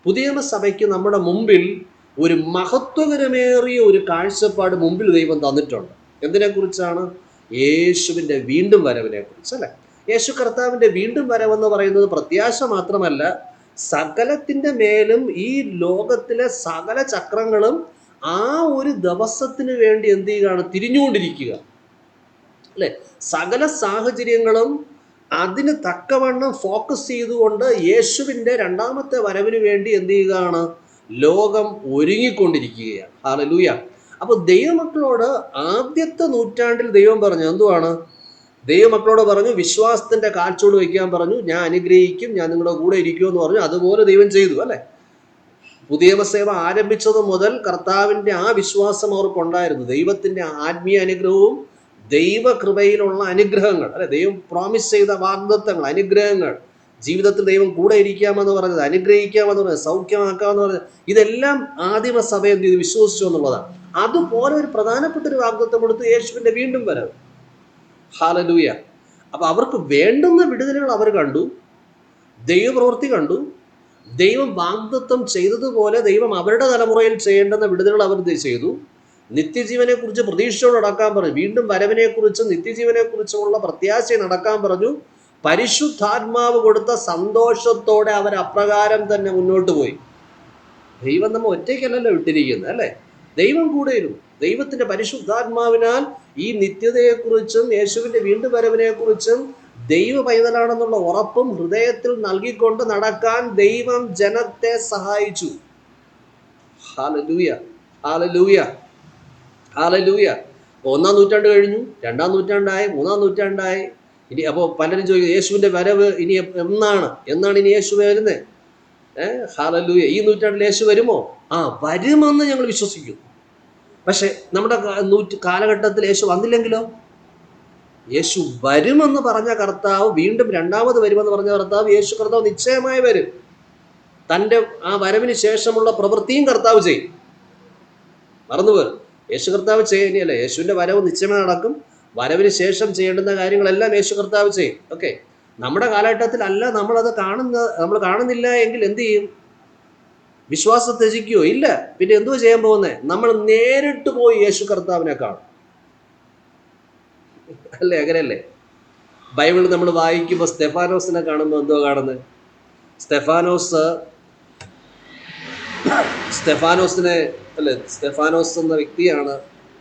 പുതിയ സഭയ്ക്ക് നമ്മുടെ മുമ്പിൽ ഒരു മഹത്വകരമേറിയ ഒരു കാഴ്ചപ്പാട് മുമ്പിൽ ദൈവം തന്നിട്ടുണ്ട്. എന്തിനെക്കുറിച്ചാണ്? യേശുവിന്റെ വീണ്ടും വരവിനെ കുറിച്ച് അല്ലേ? യേശു കർത്താവിന്റെ വീണ്ടും വരവെന്ന് പറയുന്നത് പ്രത്യാശ മാത്രമല്ല സകലത്തിന്റെ മേലും ഈ ലോകത്തിലെ സകല ചക്രങ്ങളും ആ ഒരു ദിവസത്തിന് വേണ്ടി എന്ത് ചെയ്യുകയാണ്? തിരിഞ്ഞുകൊണ്ടിരിക്കുക. അല്ലെ? സകല സാഹചര്യങ്ങളും അതിന് തക്കവണ്ണം ഫോക്കസ് ചെയ്തുകൊണ്ട് യേശുവിന്റെ രണ്ടാമത്തെ വരവിന് വേണ്ടി എന്ത് ചെയ്യുകയാണ്? ലോകം ഒരുങ്ങിക്കൊണ്ടിരിക്കുകയാണ്. ഹാലലൂയ അപ്പോൾ ദൈവമക്കളോട് ആദ്യത്തെ നൂറ്റാണ്ടിൽ ദൈവം പറഞ്ഞു എന്തുവാണ്? ദൈവമക്കളോട് പറഞ്ഞു വിശ്വാസത്തിന്റെ കാൽച്ചോട് വയ്ക്കാൻ പറഞ്ഞു ഞാൻ അനുഗ്രഹിക്കും ഞാൻ നിങ്ങളുടെ കൂടെ ഇരിക്കുമെന്ന് പറഞ്ഞു അതുപോലെ ദൈവം ചെയ്തു അല്ലെ? പുതിയ സേവ ആരംഭിച്ചത് മുതൽ കർത്താവിന്റെ ആ വിശ്വാസം അവർക്കുണ്ടായിരുന്നു. ദൈവത്തിന്റെ ആത്മീയ അനുഗ്രഹവും ദൈവകൃപയിലുള്ള അനുഗ്രഹങ്ങൾ അല്ലെ? ദൈവം പ്രോമിസ് ചെയ്ത വാഗ്ദത്തങ്ങൾ അനുഗ്രഹങ്ങൾ. ജീവിതത്തിൽ ദൈവം കൂടെ ഇരിക്കാമെന്ന് പറഞ്ഞത് അനുഗ്രഹിക്കാമെന്ന് പറഞ്ഞത് സൗഖ്യമാക്കാമെന്ന് പറഞ്ഞത് ഇതെല്ലാം ആദിമ സഭ എന്ത് ചെയ്തു? വിശ്വസിച്ചു എന്നുള്ളതാണ്. അതുപോലെ ഒരു പ്രധാനപ്പെട്ട ഒരു വാഗ്ദത്വം കൊടുത്ത് യേശുവിന്റെ വീണ്ടും വരവ്. ഹാലലൂയ അപ്പൊ അവർക്ക് വേണ്ടുന്ന വിടുതലുകൾ അവർ കണ്ടു ദൈവപ്രവൃത്തി കണ്ടു ദൈവം വാഗ്ദത്വം ചെയ്തതുപോലെ ദൈവം അവരുടെ തലമുറയിൽ ചെയ്യേണ്ടെന്ന വിടുതലുകൾ അവർ ചെയ്തു? നിത്യജീവനെക്കുറിച്ച് പ്രതീക്ഷയോട് നടക്കാൻ പറഞ്ഞു. വീണ്ടും വരവിനെ നിത്യജീവനെക്കുറിച്ചുമുള്ള നിത്യജീവനെ കുറിച്ചുമുള്ള പ്രത്യാശ നടക്കാൻ പറഞ്ഞു. പരിശുദ്ധാത്മാവ് കൊടുത്ത സന്തോഷത്തോടെ അവർ അപ്രകാരം തന്നെ മുന്നോട്ട് പോയി. ദൈവം നമ്മൾ ഒറ്റയ്ക്കല്ലല്ലോ ഇട്ടിരിക്കുന്നത് അല്ലേ? ദൈവം കൂടെയിരുന്നു ദൈവത്തിന്റെ പരിശുദ്ധാത്മാവിനാൽ ഈ നിത്യതയെക്കുറിച്ചും യേശുവിന്റെ വീണ്ടും വരവിനെക്കുറിച്ചും ദൈവ പൈതലാണെന്നുള്ള ഉറപ്പും ഹൃദയത്തിൽ നൽകിക്കൊണ്ട് നടക്കാൻ ദൈവം ജനത്തെ സഹായിച്ചു. ഒന്നാം നൂറ്റാണ്ട് കഴിഞ്ഞു രണ്ടാം നൂറ്റാണ്ടായി മൂന്നാം നൂറ്റാണ്ടായി. ഇനി അപ്പോൾ പലരും ചോദിക്കും യേശുവിന്റെ വരവ് ഇനി എന്നാണ്? എന്നാണ് ഇനി യേശു വരുന്നത് ഏഹ് ഹാലലൂയ ഈ നൂറ്റാണ്ടിൽ യേശു വരുമോ? ആ വരുമെന്ന് ഞങ്ങൾ വിശ്വസിക്കുന്നു. പക്ഷെ നമ്മുടെ നൂറ്റ് കാലഘട്ടത്തിൽ യേശു വന്നില്ലെങ്കിലോ? യേശു വരുമെന്ന് പറഞ്ഞ കർത്താവ് വീണ്ടും രണ്ടാമത് വരുമെന്ന് പറഞ്ഞ കർത്താവ് യേശു കർത്താവ് നിശ്ചയമായി വരും. തന്റെ ആ വരവിന് ശേഷമുള്ള പ്രവൃത്തിയും കർത്താവ് ചെയ്യും. മറന്നുപോയി. യേശു കർത്താവ് ചെയ്യുന്നില്ല. യേശുവിന്റെ വരവ് നിശ്ചയമായി നടക്കും. വരവിന് ശേഷം ചെയ്യേണ്ടുന്ന കാര്യങ്ങളെല്ലാം യേശു കർത്താവ് ചെയ്യും. ഓക്കെ. നമ്മുടെ കാലഘട്ടത്തിൽ അല്ല നമ്മളത് കാണുന്ന നമ്മൾ കാണുന്നില്ല എങ്കിൽ എന്ത് ചെയ്യും? വിശ്വാസം ത്യജിക്കുകയോ ഇല്ല. പിന്നെ എന്തോ ചെയ്യാൻ പോകുന്നത്? നമ്മൾ നേരിട്ട് പോയി യേശു കർത്താവിനെ കാണും. അല്ലേ അങ്ങനെയല്ലേ? ബൈബിൾ നമ്മൾ വായിക്കുമ്പോൾ സ്തെഫാനോസിനെ കാണുമ്പോൾ എന്തോ കാണുന്നത്? സ്തെഫാനോസ് സ്തെഫാനോസിനെ അല്ലെ സ്തെഫാനോസ് എന്ന വ്യക്തിയാണ്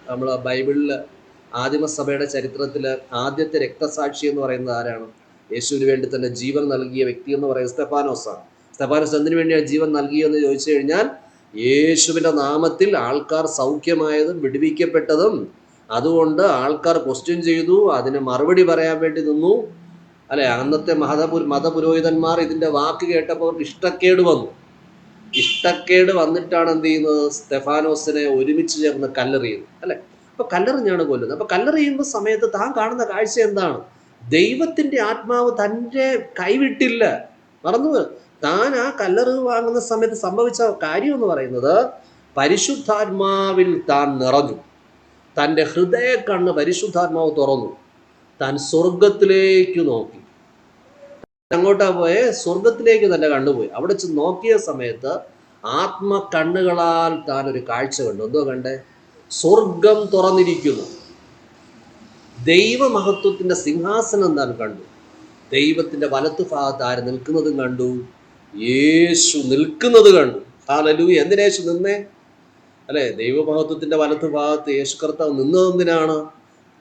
നമ്മൾ ബൈബിളിൽ ആദിമസഭയുടെ ചരിത്രത്തിൽ ആദ്യത്തെ രക്തസാക്ഷി എന്ന് പറയുന്നത് ആരാണ്? യേശുവിന് വേണ്ടി തന്നെ ജീവൻ നൽകിയ വ്യക്തി എന്ന് പറയുന്നത് സ്തെഫാനോസാണ് സ്തെഫാനോസ് എന്തിനു വേണ്ടിയാണ് ജീവൻ നൽകിയെന്ന് ചോദിച്ചു കഴിഞ്ഞാൽ യേശുവിന്റെ നാമത്തിൽ ആൾക്കാർ സൗഖ്യമായതും വിടുവിക്കപ്പെട്ടതും അതുകൊണ്ട് ആൾക്കാർ ക്വസ്റ്റ്യൻ ചെയ്തു അതിന് മറുപടി പറയാൻ വേണ്ടി നിന്നു. അല്ലെ അന്നത്തെ മതപുര മതപുരോഹിതന്മാർ ഇതിന്റെ വാക്ക് കേട്ടപ്പോൾ അവർക്ക് ഇഷ്ടക്കേട് വന്നു. ഇഷ്ടക്കേട് വന്നിട്ടാണ് എന്ത് ചെയ്യുന്നത്? സ്തെഫാനോസിനെ ഒരുമിച്ച് ചേർന്ന് കല്ലെറിയുന്നത്. അല്ലെ? അപ്പൊ കല്ലെറിഞ്ഞാണ് കൊല്ലുന്നത്. അപ്പൊ കല്ലെറിയുമ്പോൾ സമയത്ത് താൻ കാണുന്ന കാഴ്ച എന്താണ്? ദൈവത്തിന്റെ ആത്മാവ് തന്റെ കൈവിട്ടില്ല. മറന്നു താൻ ആ കല്ലറി വാങ്ങുന്ന സമയത്ത് സംഭവിച്ച കാര്യം എന്ന് പറയുന്നത് പരിശുദ്ധാത്മാവിൽ താൻ നിറഞ്ഞു. തന്റെ ഹൃദയ കണ്ണ് പരിശുദ്ധാത്മാവ് തുറന്നു. താൻ സ്വർഗത്തിലേക്ക് നോക്കി. അങ്ങോട്ടാ പോയെ സ്വർഗത്തിലേക്ക് തന്നെ കണ്ടുപോയി അവിടെ ചെന്ന് നോക്കിയ സമയത്ത് ആത്മ കണ്ണുകളാൽ താൻ ഒരു കാഴ്ച കണ്ടു. എന്തോ കണ്ടേ? സ്വർഗം തുറന്നിരിക്കുന്നു. ദൈവമഹത്വത്തിന്റെ സിംഹാസനം താൻ കണ്ടു. ദൈവത്തിന്റെ വലത്തു ഭാഗത്ത് ആര് നിൽക്കുന്നതും കണ്ടു? യേശു നിൽക്കുന്നത് കണ്ടു. ആ ലലു എന്തിനേശു നിന്നേ? അല്ലെ? ദൈവമഹത്വത്തിന്റെ വലത്ത് ഭാഗത്ത് യേശു കർത്താവ് നിന്നതെന്തിനാണ്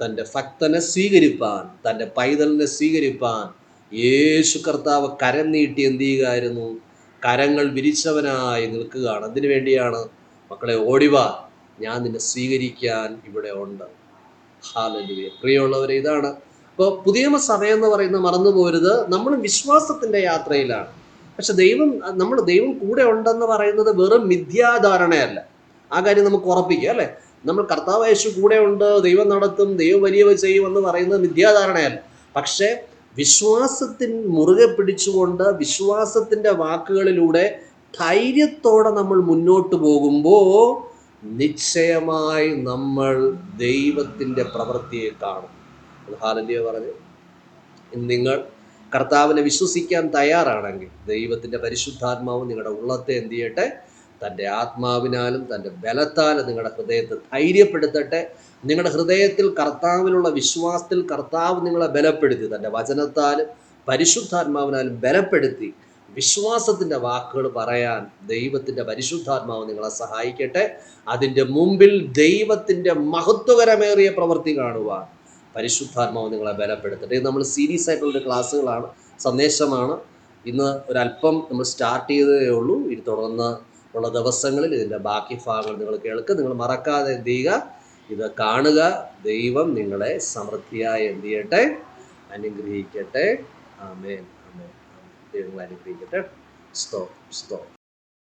തന്റെ ഭക്തനെ സ്വീകരിപ്പാൻ തന്റെ പൈതലിനെ സ്വീകരിപ്പാൻ യേശു കർത്താവ് കരം നീട്ടി എന്ത് ചെയ്യുകയായിരുന്നു? കരങ്ങൾ വിരിച്ചവനായി നിൽക്കുകയാണ്. അതിനു വേണ്ടിയാണ്? മക്കളെ ഓടിവ ഞാൻ നിന്നെ സ്വീകരിക്കാൻ ഇവിടെ ഉണ്ട്. ഹാലലുയ പ്രിയമുള്ളവരെ ഇതാണ്. ഇപ്പോൾ പുതിയ സഭ എന്ന് പറയുന്നത് മറന്നു പോരുത്. നമ്മൾ വിശ്വാസത്തിന്റെ യാത്രയിലാണ്. പക്ഷെ ദൈവം നമ്മൾ ദൈവം കൂടെ ഉണ്ടെന്ന് പറയുന്നത് വെറും മിഥ്യാധാരണയല്ല. ആ കാര്യം നമുക്ക് ഉറപ്പിക്കുക അല്ലേ? നമ്മൾ കർത്താവ് യേശു കൂടെ ഉണ്ട് ദൈവം നടത്തും ദൈവം വലിയവ ചെയ്യും എന്ന് പറയുന്നത് മിഥ്യാധാരണയല്ല. പക്ഷേ വിശ്വാസത്തിൻ മുറുകെ പിടിച്ചുകൊണ്ട് വിശ്വാസത്തിന്റെ വാക്കുകളിലൂടെ ധൈര്യത്തോടെ നമ്മൾ മുന്നോട്ട് പോകുമ്പോൾ നിശ്ചയമായി നമ്മൾ ദൈവത്തിന്റെ പ്രവൃത്തിയെ കാണും. ഹാലന്യ പറഞ്ഞു നിങ്ങൾ കർത്താവിനെ വിശ്വസിക്കാൻ തയ്യാറാണെങ്കിൽ ദൈവത്തിന്റെ പരിശുദ്ധാത്മാവ് നിങ്ങളുടെ ഉള്ളത്തെ എന്ത് ചെയ്യട്ടെ? തന്റെ ആത്മാവിനാലും തന്റെ ബലത്താലും നിങ്ങളുടെ ഹൃദയത്തെ ധൈര്യപ്പെടുത്തട്ടെ. നിങ്ങളുടെ ഹൃദയത്തിൽ കർത്താവിലുള്ള വിശ്വാസത്തിൽ കർത്താവ് നിങ്ങളെ ബലപ്പെടുത്തി തന്റെ വചനത്താലും പരിശുദ്ധാത്മാവിനാലും ബലപ്പെടുത്തി വിശ്വാസത്തിന്റെ വാക്കുകൾ പറയാൻ ദൈവത്തിന്റെ പരിശുദ്ധാത്മാവ് നിങ്ങളെ സഹായിക്കട്ടെ. അതിന്റെ മുമ്പിൽ ദൈവത്തിന്റെ മഹത്വകരമേറിയ പ്രവൃത്തി കാണുവാൻ പരിശുദ്ധാത്മാവ് നിങ്ങളെ ബലപ്പെടുത്തട്ടെ. ഇത് നമ്മൾ സീരീസ് ആയിട്ടുള്ള ക്ലാസ്സുകളാണ് സന്ദേശമാണ്. ഇന്ന് ഒരല്പം നമ്മൾ സ്റ്റാർട്ട് ചെയ്തേ ഉള്ളൂ. ഇത് തുടർന്ന് ഉള്ള ദിവസങ്ങളിൽ ഇതിന്റെ ബാക്കി ഭാഗങ്ങൾ നിങ്ങൾ കേൾക്കുക. നിങ്ങൾ മറക്കാതെ എന്ത് ചെയ്യുക? ഇത് കാണുക. ദൈവം നിങ്ങളെ സമൃദ്ധിയായി എന്ത് ചെയ്യട്ടെ? അനുഗ്രഹിക്കട്ടെ. ആമേൻ. ആമേൻ. ആമേൻ. ദൈവം അനുഗ്രഹിക്കട്ടെ. സ്തോ സ്തോ